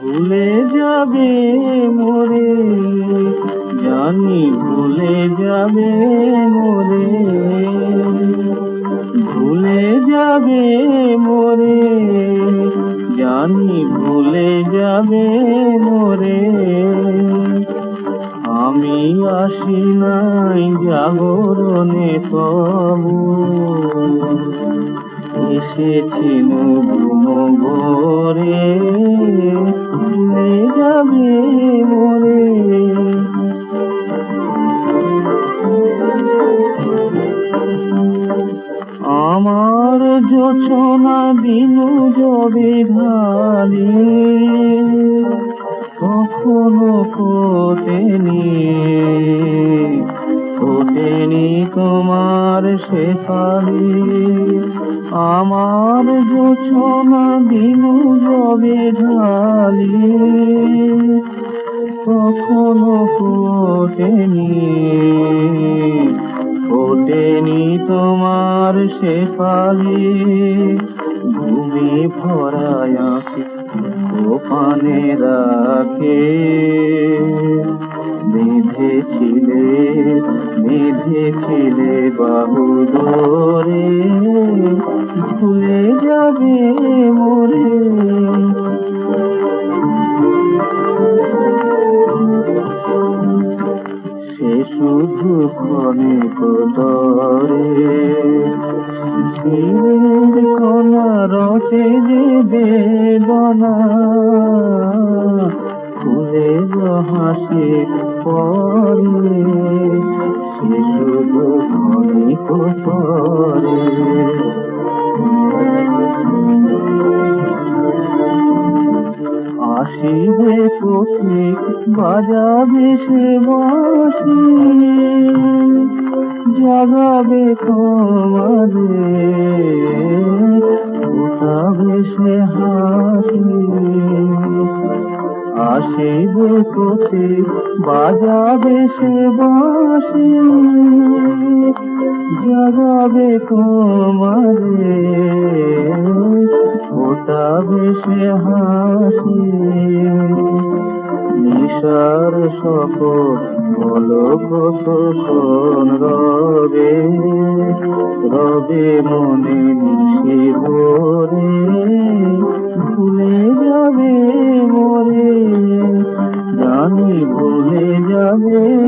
ভুলে যাবে মোরে জানি ভুলে যাবে মোরে। ভুলে যাবে মোরে জানি ভুলে যাবে মোরে। আমি আসি নাই জাগরণে তবু এসেছি নবুন ভোরে যাবে মোরে আমার যোচনা দিনু যবে ঢালি ফোটেনি তোমার শেফালি। আমার যোচনা দিনু যবে ঢালি। কখনো ফোটেনি ফোটেনি তোমার শেফালি। ঘুমে ভরায় গোপানে রাখে। বেঁধেছিলে বেঁধেছিলে বাহু ধরে ভুলে যাবে মোরে। সে শুধু তরে শিরের কণা রতে যে বেদনা। খুলে হাসি পরে আসিবে পথিক বাজাবে সে বাসি, জাগাবে তোমারে উঠাবে সে হাসি। আসিবে পথিক বাজাবে সে বাসি, জাগাবে তোমারে ফোটাবে সে হাসি। নিশার সকল বলো কতক্ষণ রবে রবে মনে নিশি ভরে, ভুলে যাবে মরে, জানি ভুলে যাবে